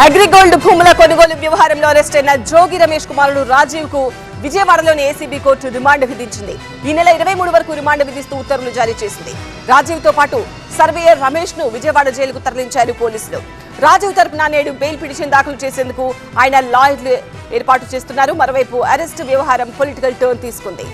అగ్రిగోల్డ్ భూముల కొనుగోలు వ్యవహారంలో అరెస్ట్ అయిన జోగి రమేష్ కుమారుడు రాజీవ్కు విజయవాడలోని ఏసీబీ కోర్టు రిమాండ్ విధించింది. ఈ నెల ఇరవై మూడు వరకు రిమాండ్ విధిస్తూ ఉత్తర్వులు జారీ చేసింది. రాజీవ్తో పాటు సర్వేయర్ రమేష్ను విజయవాడ జైలుకు తరలించారు పోలీసులు. రాజీవ్ తరపున నేడు బెయిల్ పిటిషన్ దాఖలు చేసేందుకు ఆయన లాయర్లు ఏర్పాటు చేస్తున్నారు. మరోవైపు అరెస్ట్ వ్యవహారం పొలిటికల్ టర్న్ తీసుకుంది.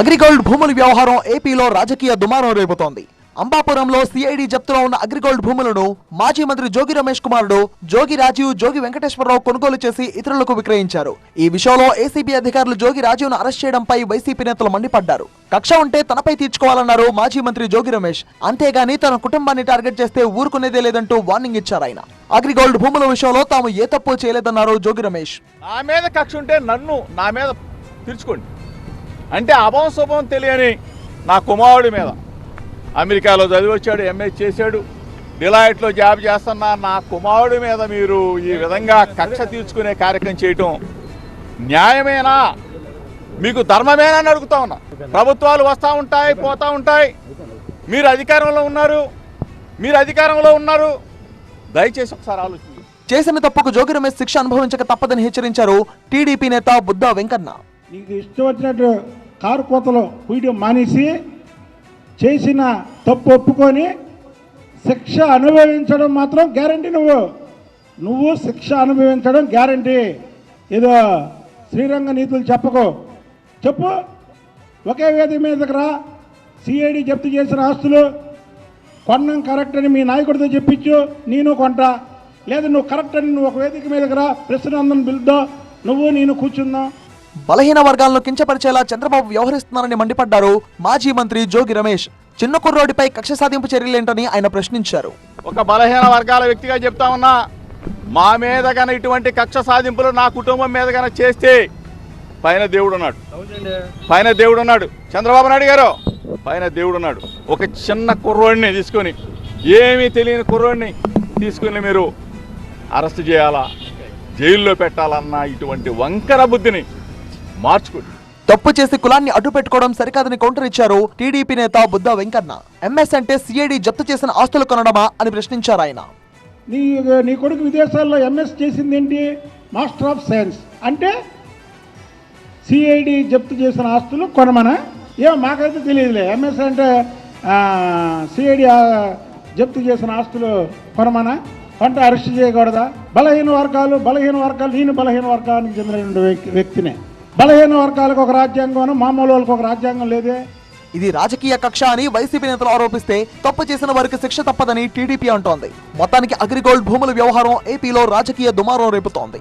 అగ్రిగోల్డ్ భూముల వ్యవహారం ఏపీలో రాజకీయ దుమారం రేపుతోంది. అంబాపురంలో సిఐడి జప్తులో ఉన్న అగ్రిగోల్డ్ భూములను మాజీ మంత్రి జోగి రమేష్ కుమారుడు జోగి రాజీవ్ జోగి వెంకటేశ్వరరావు కొనుగోలు చేసి ఇతరులకు విక్రయించారు. ఈ విషయంలో ఏసీబీ అధికారులు జోగి రాజీవ్ను అరెస్ట్ చేయడంపై వైసీపీ నేతలు మండిపడ్డారు. కక్ష ఉంటే తనపై తీర్చుకోవాలన్నారు మాజీ మంత్రి జోగి రమేష్. అంతేగాని తన కుటుంబాన్ని టార్గెట్ చేస్తే ఊరుకునేదే లేదంటూ వార్నింగ్ ఇచ్చారు ఆయన. అగ్రిగోల్డ్ భూముల విషయంలో తాము ఏ తప్పు చేయలేదన్నారు జోగి రమేష్. నా మీద కక్ష ఉంటే నన్ను నా మీద తీర్చుకోండి. అంటే అభం శుభం తెలియని నా కుమారుడి మీద. అమెరికాలో చదివి వచ్చాడు ఎంఏ చేశాడు. డిలాయిట్లో జాబ్ చేస్తున్న నా కుమారుడి మీద మీరు ఈ విధంగా కక్ష తీర్చుకునే కార్యక్రమం చేయటం న్యాయమేనా? మీకు ధర్మమేనా అని అడుగుతా ఉన్నా. ప్రభుత్వాలు వస్తూ ఉంటాయి పోతూ ఉంటాయి. మీరు అధికారంలో ఉన్నారు. మీరు అధికారంలో ఉన్నారు. దయచేసి ఒకసారి ఆలోచించండి. చేసిన తప్పుకు జోగి రమేష్ శిక్ష అనుభవించక తప్పదని హెచ్చరించారు టీడీపీ నేత బుద్ధా వెంకన్న. నీకు ఇష్టం వచ్చినట్టు కారు కోతలు పూయడం మానేసి చేసిన తప్పు ఒప్పుకొని శిక్ష అనుభవించడం మాత్రం గ్యారంటీ నువ్వు. నువ్వు శిక్ష అనుభవించడం గ్యారంటీ. ఏదో శ్రీరంగ నీతులు చెప్పకు. చెప్పు. ఒకే వేదిక మీదకి రా. సిఐడి జప్తు చేసిన ఆస్తులు కొన్నాం కరెక్ట్ అని మీ నాయకుడితో చెప్పించు. నేను కొంటా. లేదా నువ్వు కరెక్ట్ అని నువ్వు ఒక వేదిక మీదకి రా. ప్రశ్నందన్ పిలుద్దాం. నువ్వు నేను కూర్చుందాం. బలహీన వర్గాలను కించపరిచేలా చంద్రబాబు వ్యవహరిస్తున్నారని మండిపడ్డారు మాజీ మంత్రి జోగి రమేష్. చిన్న కుర్రోడిపై కక్ష సాధింపు చర్యలేంటని ఆయన ప్రశ్నించారు. ఒక బలహీన వర్గాల వ్యక్తిగా చెప్తా ఉన్నా మా మీద గన ఇటువంటి కక్ష సాధింపులు నా కుటుంబం మీద గన చేస్తే పైన దేవుడు ఉన్నాడు. పైన దేవుడు ఉన్నాడు. చంద్రబాబు నాయుడు గారు పైన దేవుడు ఉన్నాడు. ఒక చిన్న కుర్రోడిని తీసుకొని ఏమీ తెలియని కుర్రోడిని తీసుకుని మీరు అరెస్ట్ చేయాలా? జైల్లో పెట్టాలన్న ఇటువంటి వంకర బుద్ధిని మార్చుకోండి. తప్పు చేసి కులాన్ని అడ్డు పెట్టుకోవడం సరికాదని కౌంటర్ ఇచ్చారు టీడీపీ నేత బుద్ధా వెంకన్న. ఎంఎస్ అంటే సిఐడి జప్తు చేసిన ఆస్తులు కొనడమా అని ప్రశ్నించారు ఆయన. నీ నీ కొడుకు విదేశాల్లో ఎంఎస్ చేసింది ఏంటి? Master of science. అంటే సిఐడి జప్తు చేసిన ఆస్తులు కొనమనా? ఏమో మాకైతే తెలియదులే. ఎంఎస్ అంటే సిఐడి జప్తు చేసిన ఆస్తులు కొనమనా? కొంట అరెస్ట్ చేయకూడదా? బలహీన వర్గాలు బలహీన వర్గాలు నేను బలహీన వర్గానికి చెందిన వ్యక్తి- వ్యక్తినే. బలహీన వర్గాలకు ఒక రాజ్యాంగం మామూలు వాళ్ళకి ఒక రాజ్యాంగం లేదే. ఇది రాజకీయ కక్ష అని వైసీపీ నేతలు ఆరోపిస్తే తప్పు చేసిన వారికి శిక్ష తప్పదని టీడీపీ అంటోంది. మొత్తానికి అగ్రిగోల్డ్ భూముల వ్యవహారం ఏపీలో రాజకీయ దుమారం రేపుతోంది.